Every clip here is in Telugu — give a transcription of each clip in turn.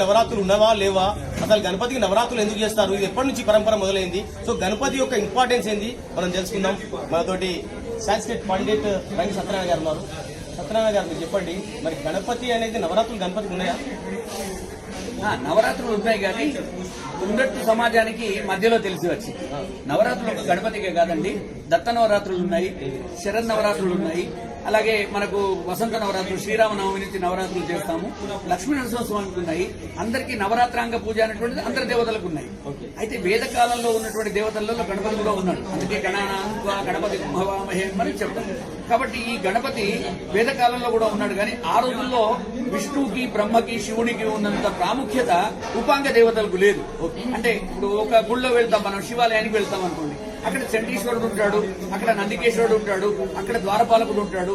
నవరాత్రులు ఉన్నవా లేవా? అసలు గణపతికి నవరాత్రులు ఎందుకు చేస్తారు? ఇది ఎప్పటి నుంచి పరంపర మొదలైంది? సో గణపతి యొక్క ఇంపార్టెన్స్ ఏంది? మనం తెలుసుకుందాం. మనతోటి సాంస్క్రిట్ పండిట్ రంగి సత్యనారాయణ గారు ఉన్నారు. సత్యనారాయణ గారు మీరు చెప్పండి. మరి గణపతి అనేది నవరాత్రులు గణపతికి ఉన్నాయా? ఆ, నవరాత్రులు ఉన్నాయి కానీ ఉన్నట్టు సమాజానికి మధ్యలో తెలిసి వచ్చింది. నవరాత్రులు ఒక గణపతికే కాదండి. దత్త నవరాత్రులు ఉన్నాయి శరద్ నవరాత్రులు ఉన్నాయి అలాగే మనకు వసంత నవరాత్రులు శ్రీరామనవమి నుంచి నవరాత్రులు చేస్తాము. లక్ష్మీ నరసింహస్వామికి ఉన్నాయి. అందరికీ నవరాత్రాంగ పూజ అనేటువంటిది అందరి దేవతలకు ఉన్నాయి. అయితే వేద కాలంలో ఉన్నటువంటి దేవతల్లో గణపతి కూడా ఉన్నాడు. అందుకే గణానా గణపతి భవామహే అని చెప్తాం. కాబట్టి ఈ గణపతి వేద కాలంలో కూడా ఉన్నాడు. కానీ ఆ రోజుల్లో విష్ణువుకి బ్రహ్మకి శివునికి ఉన్నంత ప్రాముఖ్యత ఉపాంగ దేవతలకు లేదు. అంటే ఇప్పుడు ఒక గుళ్ళో వెళ్తాం మనం శివాలయానికి వెళ్తాం అనుకోండి. అక్కడ చండీశ్వరుడు ఉంటాడు అక్కడ నందికేశ్వరుడు ఉంటాడు అక్కడ ద్వారపాలకుడు ఉంటాడు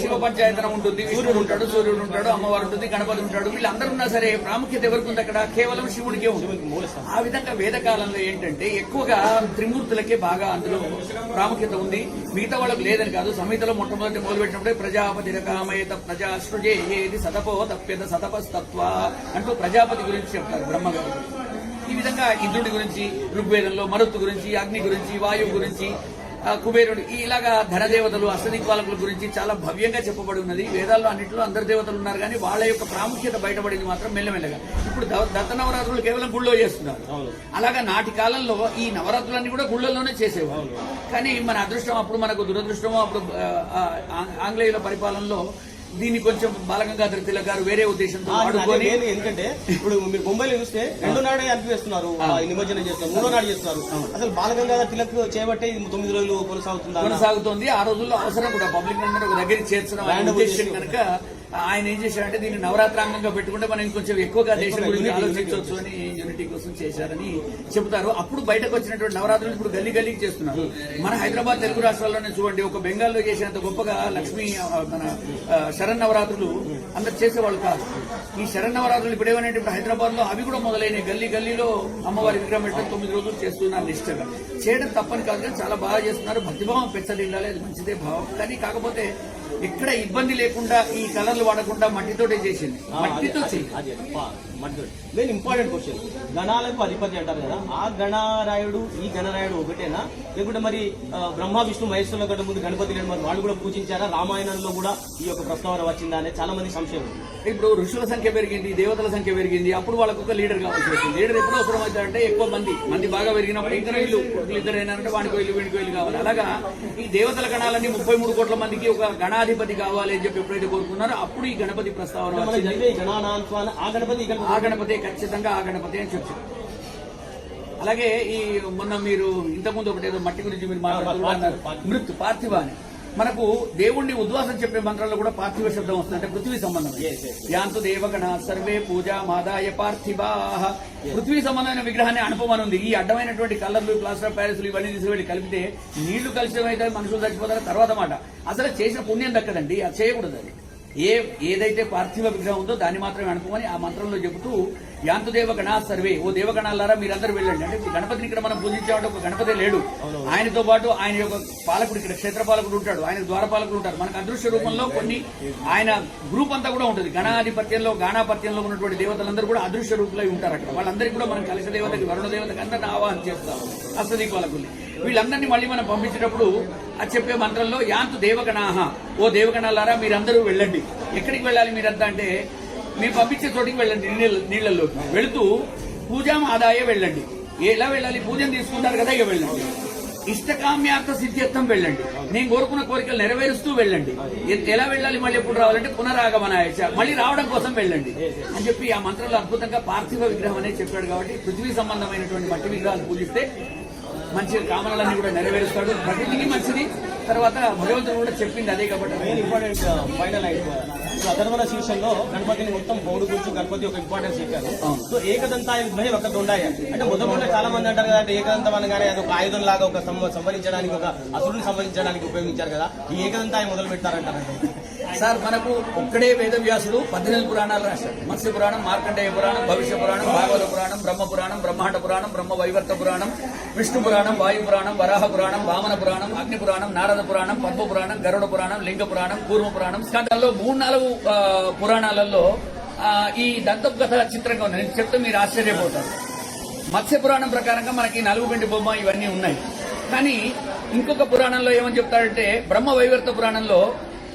శివ పంచాయతనం ఉంటుంది సూర్యుడు ఉంటాడు సూర్యుడు ఉంటాడు అమ్మవారు ఉంటుంది గణపతి ఉంటాడు వీళ్ళందరూ ఉన్నా సరే ప్రాముఖ్యత ఎవరికి ఉంది అక్కడ? కేవలం శివుడికే ఉంది. ఆ విధంగా వేదకాలంలో ఏంటంటే ఎక్కువగా త్రిమూర్తులకే బాగా అందులో ప్రాముఖ్యత ఉంది. మిగతా వాళ్ళకి లేదని కాదు సంహితలో మొట్టమొదటి మొదలుపెట్టినప్పుడే ప్రజాపతి రకామయత ప్రజా సృజే ఏది సతపో తప్యత సతపస్తత్వ అంటూ ప్రజాపతి గురించి చెప్తారు బ్రహ్మగారు. ఈ విధంగా ఇంద్రుడి గురించి ఋగ్వేదంలో మరుత్తు గురించి అగ్ని గురించి వాయువు గురించి కుబేరుడు ఇలాగా ధనదేవతలు అష్టదిక్పాలకుల గురించి చాలా భవ్యంగా చెప్పబడి ఉన్నది. వేదాల్లో అన్నింటిలో అందరు దేవతలు ఉన్నారు కానీ వాళ్ళ యొక్క ప్రాముఖ్యత బయటపడింది మాత్రం మెల్లమెల్లగా. ఇప్పుడు దత్త నవరాత్రులు కేవలం గుళ్ళో చేస్తున్నారు. అలాగా నాటి కాలంలో ఈ నవరాత్రులన్నీ కూడా గుళ్ళల్లోనే చేసేవారు కానీ మన అదృష్టం అప్పుడు మనకు దురదృష్టం అప్పుడు ఆంగ్లేయుల పరిపాలనలో దీన్ని కొంచెం బాలగంగాధర తిలక్ గారు వేరే ఉద్దేశంతో వాడుకొని ఎందుకంటే ఇప్పుడు మీరు ముంబైలో చూస్తే రెండో నాడే అనిపిస్తున్నారు నిమజ్జనం చేస్తున్నారు మూడో నాడు చేస్తున్నారు. అసలు బాలగంగాధర్ తిలక్ చేయబట్టే తొమ్మిది రోజులు కొనసాగుతుందా? కొనసాగుతోంది. ఆ రోజుల్లో అవసరం కూడా. పబ్లిక్ అందరూ ఒక దగ్గరికి చేర్చడం ఉద్దేశం కనుక ఆయన ఏం చేశారంటే దీన్ని నవరాత్రాంగంగా పెట్టుకుంటే మనం ఇంకొంచెం ఎక్కువగా దేశం గురించి ఆలోచించవచ్చు అని యూనిటీ కోసం చేశారని చెబుతారు. అప్పుడు బయటకు వచ్చినటువంటి నవరాత్రులు ఇప్పుడు గల్లీ గల్లీకి చేస్తున్నారు. మన హైదరాబాద్ తెలుగు రాష్ట్రాల్లోనే చూడండి ఒక బెంగాల్లో చేసినంత గొప్పగా లక్ష్మీ మన శరణ్ నవరాత్రులు అందరు చేసేవాళ్ళు కాదు. ఈ శరణ్ నవరాత్రులు ఇప్పుడు ఏమంటే ఇప్పుడు హైదరాబాద్లో అవి కూడా మొదలైనవి. గల్లీ గల్లీలో అమ్మవారి విగ్రహం పెట్టడం తొమ్మిది రోజులు చేస్తున్నారు నిష్టగా. చేయడం తప్పని కాదు కానీ చాలా బాగా చేస్తున్నారు. భక్తిభావం పెంచలిల్లాలి అది మంచిదే భావం. కానీ కాకపోతే ఎక్కడ ఇబ్బంది లేకుండా ఈ కలర్లు వాడకుండా మట్టితోటే చేసింది. మట్టితో మెయిన్ ఇంపార్టెంట్ క్వశ్చన్ గణాలకు అధిపతి అంటారు కదా ఆ గణరాయుడు ఈ గణరాయుడు ఒకటేనా? లేకుంటే మరి బ్రహ్మ విష్ణు మహేశ్వరుల కంటే ముందు గణపతి లేని మరి వాళ్ళు కూడా పూజించారా? రామాయణంలో కూడా ఈ యొక్క ప్రస్తావన వచ్చిందా అనే చాలా మంది సంశయం. ఇప్పుడు ఋషుల సంఖ్య పెరిగింది దేవతల సంఖ్య పెరిగింది అప్పుడు వాళ్ళకు ఒక లీడర్ కావాల్సి వచ్చింది. లీడర్ ఎప్పుడు అవసరం అవుతారంటే ఎక్కువ మంది. మంది బాగా పెరిగినప్పుడు ఇంకా ఇల్లు ఇద్దరు అయినారంటే వాడికి ఇల్లు వీడికి ఇల్లు కావాలి. అలాగా ఈ దేవతల గణాలన్నీ ముప్పై మూడు కోట్ల మందికి ఒక గణాధిపతి కావాలి అని చెప్పి ఎప్పుడైతే కోరుకున్నారో అప్పుడు ఈ గణపతి ప్రస్తావన ఆ గణపతి ఖచ్చితంగా ఆ గణపతి అని చెప్పారు. అలాగే ఈ మొన్న మీరు ఇంతకుముందు ఒకటి ఏదో మట్టి గురించి మీరు మాట్లాడుతున్నారు మృతు పార్థివ అని. మనకు దేవుణ్ణి ఉద్వాసం చెప్పే మంత్రాల్లో కూడా పార్థివ శబ్దం వస్తుంది. అంటే పృథ్వీ సంబంధం యాంతు దేవగణ సర్వే పూజ మాదాయ పార్థివా. పృథ్వీ సంబంధమైన విగ్రహాన్ని అనుపమని ఉంది. ఈ అడ్డమైనటువంటి కలర్లు ప్లాస్టర్ ఆఫ్ ప్యారిస్లు ఇవన్నీ తీసుకెళ్ళి కలిపితే నీళ్ళు కలిసినమైతే మనుషులు చచ్చిపోతారు. తర్వాత మాట. అసలు చేసిన పుణ్యం దక్కదండి. అది చేయకూడదు అది. ఏ ఏదైతే పార్థివ విగ్రహం ఉందో దాన్ని మాత్రమే అనుకోమని ఆ మంత్రంలో చెబుతూ యాంతు దేవగణా సర్వే. ఓ దేవగణాలారా మీరందరూ వెళ్ళండి. అంటే గణపతిని ఇక్కడ మనం పూజించామంటే ఒక గణపతి లేడు. ఆయనతో పాటు ఆయన యొక్క పాలకుడు ఇక్కడ క్షేత్రపాలకుడు ఉంటాడు. ఆయన ద్వారపాలకుడు ఉంటారు. మనకు అదృశ్య రూపంలో కొన్ని ఆయన గ్రూప్ అంతా కూడా ఉంటుంది. గణాధిపత్యంలో గానాపత్యంలో ఉన్నటువంటి దేవతలందరూ కూడా అదృశ్య రూపంలో ఉంటారు అక్కడ వాళ్ళందరికీ కూడా మనం కలశ దేవతకి వరుణ దేవతకి అందరిని ఆవాహన చేస్తాం. అష్టదీపాలకుల్ని వీళ్ళందరినీ మళ్ళీ మనం పంపించేటప్పుడు అది చెప్పే మంత్రంలో యాంతు దేవగణాహ. ఓ దేవగణాలారా మీరందరూ వెళ్ళండి. ఎక్కడికి వెళ్ళాలి మీరంతా అంటే మేము పంపించే చోటికి వెళ్ళండి నీళ్ళల్లోకి. వెళుతూ పూజాం ఆదాయ వెళ్ళండి. ఎలా వెళ్ళాలి? పూజను తీసుకుంటారు కదా ఇక వెళ్ళండి. ఇష్టకామ్యార్థ సిద్ధ్యర్థం వెళ్ళండి. నేను కోరుకున్న కోరికలు నెరవేరుస్తూ వెళ్ళండి. ఎలా వెళ్ళాలి? మళ్ళీ ఎప్పుడు రావాలంటే పునరాగమనాయచ. మళ్ళీ రావడం కోసం వెళ్ళండి. అని చెప్పి ఆ మంత్రంలో అద్భుతంగా పార్థివ విగ్రహం అనేది చెప్పాడు కాబట్టి పృథ్వీ సంబంధమైనటువంటి మట్టి విగ్రహాలు పూజిస్తే మంచి కామనలన్నీ కూడా నెరవేరుస్తాడు. ప్రకృతికి మంచిది. తర్వాత భగవంతుడు కూడా చెప్పింది అదే కాబట్టి మెయిన్ ఇంపార్టెంట్ ఫైనల్ ఇప్పుడు అధర్వణ శీర్షంలో గణపతిని మొత్తం గౌడు గురించి గణపతి ఒక ఇంపార్టెన్స్ అవును. సో ఏకదంతాయ విద్మహే ఒక దొండాయ అంటే మొదట్లో చాలా మంది అంటారు కదా అంటే ఏకదంతం అనగానే అది ఒక ఆయుధం లాగా ఒక సంవరించడానికి ఒక అసురుని సంవరించడానికి ఉపయోగించారు కదా. ఈ ఏకదంతాయ మొదలు పెట్టారంటారంటే సార్ మనకు ఒక్కడే వేదవ్యాసుడు పద్దెనిమిది పురాణాలు రాశాడు. మత్స్య పురాణం మార్కండేయ పురాణం భవిష్య పురాణం భాగవత. పురాణం బ్రహ్మ పురాణం బ్రహ్మాండ పురాణం బ్రహ్మ వైవర్త పురాణం విష్ణు పురాణం వాయు పురాణం వరాహ పురాణం వామన పురాణం అగ్ని పురాణం నారద పురాణం పద్మ పురాణం గరుడ పురాణం లింగ పురాణం కూర్మ పురాణం స్కందాల్లో మూడు నాలుగు పురాణాలలో ఈ దంత కథ చిత్రంగా ఉంది. నేను చెప్తే మీరు ఆశ్చర్యపోతారు. మత్స్య పురాణం ప్రకారంగా మనకి నలుగుపిండి బొమ్మ ఇవన్నీ ఉన్నాయి. కానీ ఇంకొక పురాణంలో ఏమని చెప్తాడంటే బ్రహ్మ వైవర్త పురాణంలో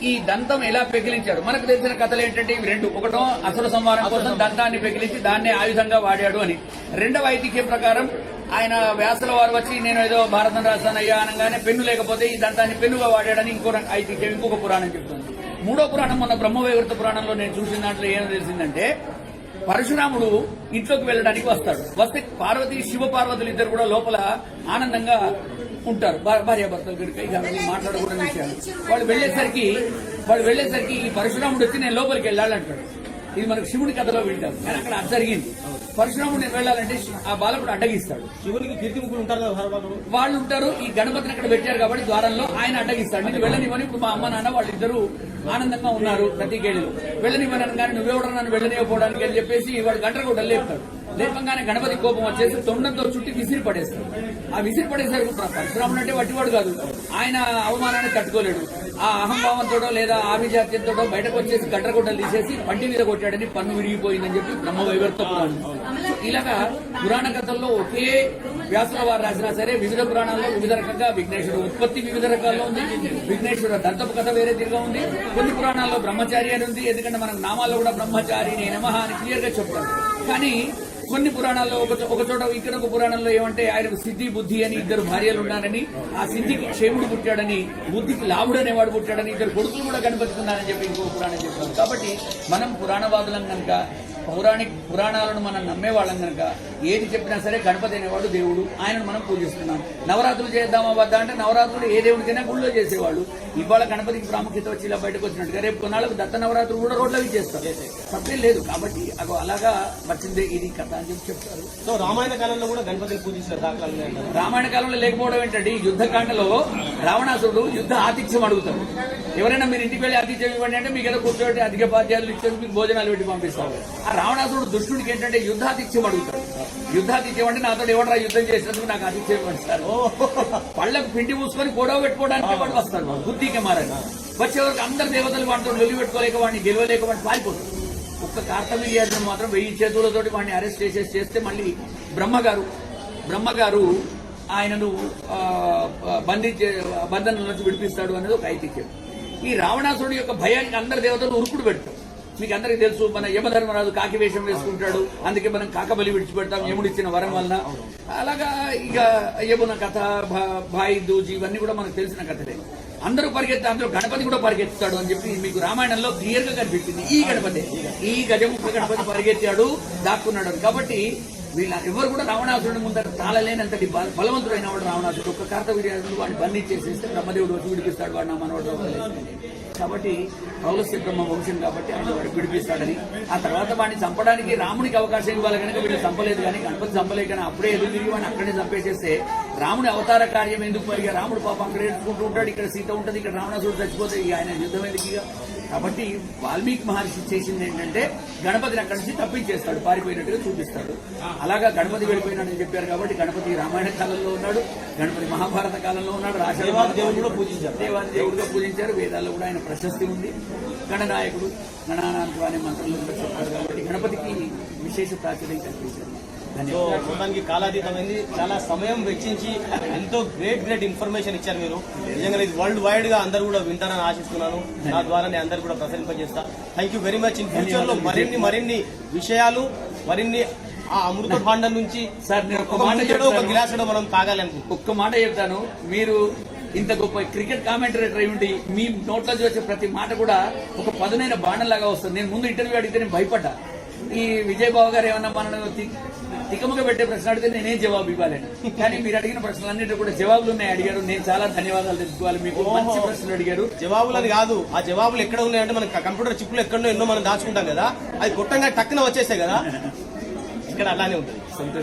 ఈ దంతం ఎలా పెకిలించాడు? మనకు తెలిసిన కథలు ఏంటంటే ఇవి రెండు. ఒకటో అసుర సంహారం కోసం దంతాన్ని పెకిలించి దాన్నే ఆయుధంగా వాడాడు అని. రెండవ ఐతిహ్యం ప్రకారం ఆయన వ్యాసుల వారు వచ్చి నేను ఏదో భారతం రాస్తాను అయ్యా అనగానే పెన్ను లేకపోతే ఈ దంతాన్ని పెన్నుగా వాడాడని ఇంకో ఐతిహ్యం ఇంకొక పురాణం చెప్తుంది మూడో పురాణం మొన్న బ్రహ్మవైవర్త పురాణంలో నేను చూసిన దాంట్లో ఏం తెలిసిందంటే పరశురాముడు ఇంట్లోకి వెళ్ళడానికి వస్తాడు. వస్తే పార్వతి శివ పార్వతులు ఇద్దరు కూడా లోపల ఆనందంగా ఉంటారు. భా- భార్యాభర్తలు కనుక ఇక మాట్లాడకూడని విషయాలు. వాళ్ళు వెళ్ళేసరికి వాళ్ళు వెళ్ళేసరికి ఈ పరశురాముడు వచ్చి నేను లోపలికి వెళ్ళాలంటాడు. ఇది మనకు శివుడి కథలో వింటాం. కానీ అక్కడ అది జరిగింది. పరశురాముడు నేను వెళ్ళాలంటే ఆ బాలకుడు అడ్డగిస్తాడు. శివునికి కీర్తి ముగ్గురు ఉంటారు కదా వాళ్ళు ఉంటారు ఈ గణపతిని అక్కడ పెట్టారు కాబట్టి ద్వారంలో ఆయన అడ్డగిస్తాడు. నేను వెళ్ళనివ్వని ఇప్పుడు మా అమ్మ నాన్న వాళ్ళిద్దరూ ఆనందంగా ఉన్నారు ప్రతికేళ్ళు వెళ్ళనివ్వనని కానీ నువ్వెవడో నన్ను వెళ్ళనివ్వకపోవడానికి అని చెప్పేసి వాడు గంటలు కూడా లేపుతాడు. లేపంగానే గణపతి కోపం వచ్చేసి తొండంతో చుట్టి విసిరి పడేస్తాడు. ఆ విసిరి పడేసరికి పరశురాముడు అంటే వట్టివాడు కాదు. ఆయన అవమానాన్ని తట్టుకోలేడు. ఆ అహంభావంతోటో లేదా ఆభిజాత్యంతోటో బయటకు వచ్చేసి గంటరగుడ్డలు తీసేసి పంటి మీద కొట్టాడని పన్ను విరిగిపోయిందని చెప్పి బ్రహ్మ వైవర్త పురాణం ఇలాగా పురాణ కథల్లో ఒకే వ్యాసుల వారు రాసినా సరే వివిధ పురాణాల్లో వివిధ రకంగా విఘ్నేశ్వరుడు ఉత్పత్తి వివిధ రకాల్లో ఉంది. విఘ్నేశ్వరుడు దంతపు కథ వేరే తీరుగా ఉంది. కొన్ని పురాణాల్లో బ్రహ్మచారి అని ఉంది. ఎందుకంటే మనం నామాల్లో కూడా బ్రహ్మచారి నే నమః అని క్లియర్గా చెప్తాను కానీ కొన్ని పురాణాల్లో ఒక ఒక చోట ఇక్కడ ఒక పురాణంలో ఏమంటే ఆయనకు సిద్ధి బుద్ధి అని ఇద్దరు భార్యలు ఉన్నారని ఆ సిద్ధికి క్షేముడు పుట్టాడని బుద్ధికి లాభుడు అనేవాడు పుట్టాడని ఇద్దరు కొడుకులు కూడా కనిపెట్టుకున్నారని చెప్పి ఇంకో పురాణం చెప్తారు. కాబట్టి మనం పురాణవాదులం కనుక పౌరాణిక పురాణాలను మనం నమ్మేవాళ్ళం కనుక ఏది చెప్పినా సరే గణపతి అనేవాడు దేవుడు. ఆయనను మనం పూజిస్తున్నాం. నవరాత్రులు చేద్దామా వద్దా అంటే నవరాత్రులు ఏ దేవుడికైనా గుళ్ళో చేసేవాళ్ళు ఇవాళ గణపతికి ప్రాముఖ్యత వచ్చి ఇలా బయటకు వచ్చినట్టుగా రేపు కొన్నాళ్ళకు దత్త నవరాత్రులు కూడా రోడ్ల చేస్తారు. తప్పేం లేదు. కాబట్టి అగో అలాగా వచ్చిందే ఇది కథ అని చెప్పి చెప్తారు. సో రామాయణ కాలంలో కూడా గణపతిని పూజించిన దాఖలాలు ఉన్నాయంటారు రామాయణ కాలంలో లేకపోవడం ఏంటంటే యుద్ధకాండలో రావణాసురుడు యుద్ధ ఆతిథ్యం అడుగుతాడు. ఎవరైనా మీరు ఇంటికి వెళ్ళి ఆతిథ్యం ఇవ్వండి అంటే మీకు ఏదో కూర్చోబెట్టి అధిక పాద్యాలు ఇచ్చారు మీకు భోజనాలు పెట్టి పంపిస్తారు. ఆ రావణాసురుడు దుష్టుడికి ఏంటంటే యుద్ధాతిథ్యం అడుగుతాడు. యుద్ధాతిథ్యం అంటే నాతో ఎవడరా యుద్ధం చేసినందుకు నాకు ఆతిథ్యం ఇవ్వండి సార్ పళ్ళకు పిండి మూసుకొని గొడవ పెట్టుకోవడానికి వాడు వస్తాడు బుద్ధికి మారని వచ్చేవరకు అందరు దేవతలు వాడితో లొల్లి పెట్టుకోలేక వాడిని గెలవలేక వాడిని పారిపోతాడు ఒక్క కార్తవీర్యార్జున మాత్రం వెయ్యి చేతులతోటి వాడిని అరెస్ట్ చేసేసి చేస్తే మళ్ళీ బ్రహ్మగారు బ్రహ్మగారు ఆయనను ఆ, బంధించే బంధనం నుంచి విడిపిస్తాడు అనేది ఒక ఐతిహ్యం. ఈ రావణాసురుడి యొక్క భయానికి అందరి దేవతలు ఉరుకుడు పెడతారు. మీకు అందరికీ తెలుసు మన యమధర్మరాజు కాకి వేషం వేసుకుంటాడు. అందుకే మనం కాకబలి విడిచిపెడతాం యముడిచ్చిన వరం వలన. అలాగా ఇక యమున కథ భాయి దూజి ఇవన్నీ కూడా మనకు తెలిసిన కథలే. అందరూ పరిగెత్తా అందరూ గణపతి కూడా పరిగెత్తాడు అని చెప్పి మీకు రామాయణంలో క్లియర్గా కనిపించింది. ఈ గణపతి ఈ గజముఖ గణపతి పరిగెత్తాడు దాక్కున్నాడు కాబట్టి వీళ్ళ ఎవరు కూడా రావణాసురుడి ముందర తాళలేనంతటి బలవంతుడైన వాడు రావణాసురుడు. ఒక్క కార్తవీర్యాసుడు వాడిని బంధించేసేస్తే బ్రహ్మదేవుడు వచ్చి విడిపిస్తాడు వాడు నా మనవాడు కాబట్టి పౌలస్య బ్రహ్మ వంశం కాబట్టి ఆయన వాడు విడిపిస్తాడని. ఆ తర్వాత వాడిని చంపడానికి రామునికి అవకాశం ఇవ్వాలి కనుక వీళ్ళు చంపలేదు కానీ గణపతి చంపలేదు కానీ అప్పుడే ఎదురు తిరిగి వాడిని అక్కడే చంపేసేస్తే రాముడి అవతార కార్యం ఎందుకు? మరి ఇక రాముడు పాపం అక్కడ ఏడ్చుకుంటూ ఉంటాడు. ఇక్కడ సీత ఉంటుంది ఇక్కడ రావణాసురుడు చచ్చిపోతే ఆయన యుద్ధం ఎందుకు కాబట్టి వాల్మీకి మహర్షి చేసింది ఏంటంటే గణపతిని అక్కడి నుంచి తప్పించేస్తాడు పారిపోయినట్టుగా చూపిస్తాడు. అలాగా గణపతి వెళ్ళిపోయినాడని చెప్పారు కాబట్టి గణపతి రామాయణ కాలంలో ఉన్నాడు గణపతి మహాభారత కాలంలో ఉన్నాడు రాశాడు దేవాది దేవుడు పూజించారు. దేవాది దేవుడుగా పూజించారు వేదాల్లో కూడా ఆయన ప్రశస్తి ఉంది. గణనాయకుడు గణానాథుడు అనే మంత్రంలో కూడా చెప్పారు కాబట్టి గణపతికి విశేష ప్రాచుర్యం కల్పించారు. సో మొత్తానికి కాలాతీతమైంది. చాలా సమయం వెచ్చించి ఎంతో గ్రేట్ గ్రేట్ ఇన్ఫర్మేషన్ ఇచ్చారు మీరు. నిజంగా ఇది వరల్డ్ వైడ్గా అందరూ కూడా వింటారని ఆశిస్తున్నాను. నా ద్వారా నేను అందరు కూడా ప్రసరింపజేస్తా thank you very much in ఫ్యూచర్లో మరిన్ని మరిన్ని విషయాలు మరిన్ని ఆ అమృత భాండం నుంచి సార్, నేను ఒక మాట ఒక. గ్లాసుడో మనం తాగాలి అనుకుంటున్నాం ఒక్క మాట చెప్తాను. మీరు ఇంత గొప్ప క్రికెట్ కామెంటరేటర్ ఉండి మీ నోట్లోంచి వచ్చే ప్రతి మాట కూడా ఒక పదునైన బాణంలాగా వస్తుంది. నేను ముందు ఇంటర్వ్యూ అడిగితే నేను భయపడ్డా. ఈ విజయ్ బాబు గారు ఏమన్నా మనను తికమక పెట్టే ప్రశ్న అడిగితే నేనేం జవాబు ఇవ్వాలని. కానీ మీరు అడిగిన ప్రశ్నలన్నిటి కూడా జవాబులు ఉన్నాయి అడిగారు. నేను చాలా ధన్యవాదాలు తెలుసుకోవాలి. మీకు మంచి ప్రశ్నలు అడిగారు. జవాబులని కాదు. ఆ జవాబులు ఎక్కడ ఉన్నాయంటే మన కంప్యూటర్ చిప్పులు ఎక్కడో ఎన్నో మనం దాచుకుంటాం కదా. అది కొట్టంగా టక్కున వచ్చేస్తాయి కదా. ఇక్కడ అలానే ఉంటుంది. సంతోషం.